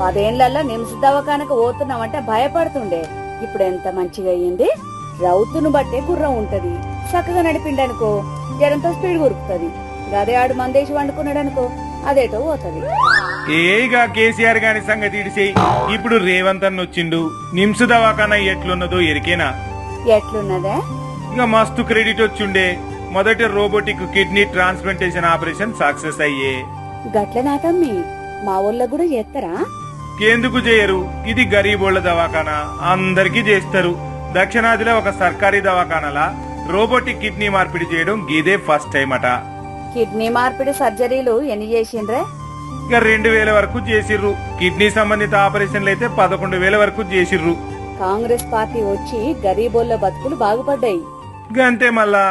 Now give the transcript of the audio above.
పదేళ్ళలో నిమ్స్ దవాఖానకు పోతున్నామంటే భయపడుతుండే. ఇప్పుడు ఎంత మంచిగా అయ్యింది రౌతును బట్టే గుర్రం ఉంటది. చక్కగా నడిపిండనుకో జరంతో స్పీడ్ గురుకుతుంది. గదే ఆడు మందేసి వండుకున్నాడు అనుకో అదేటో పోతది. ఏగా కేసీఆర్ గాని సంగతి ఇప్పుడు రేవంత్ అన్న వచ్చిండు. నిమ్స్ దవాఖానా ఎట్లున్నదో ఎరికేనా? ఎట్లున్నదే? ఇక మస్తు క్రెడిట్ వచ్చిండే. మొదటి robotic kidney transplantation operation success అయ్యే. గట్లనా తమ్మి? మా ఊళ్ళో కూడా చేస్తారా ఎందుకు చేయరు ఇది గరీబోళ్ళ దవాఖానా? అందరికీ చేస్తారు దక్షిణాదిలో ఒక సర్కారీ దవాఖానాలా? రోబోటిక్ కిడ్నీ మార్పిడి చేయడం గీదే ఫస్ట్ టైం అట. కిడ్నీ మార్పిడి సర్జరీలు ఎన్ని చేసిండ్రే ఇక రెండు వేల వరకు చేసిర్రు కిడ్నీ సంబంధిత ఆపరేషన్లు అయితే పదకొండు వేల వరకు చేసిర్రు కాంగ్రెస్ పార్టీ వచ్చి గరీబోళ్ళ బతుకులు బాగుపడ్డాయి. అంతే మళ్ళా.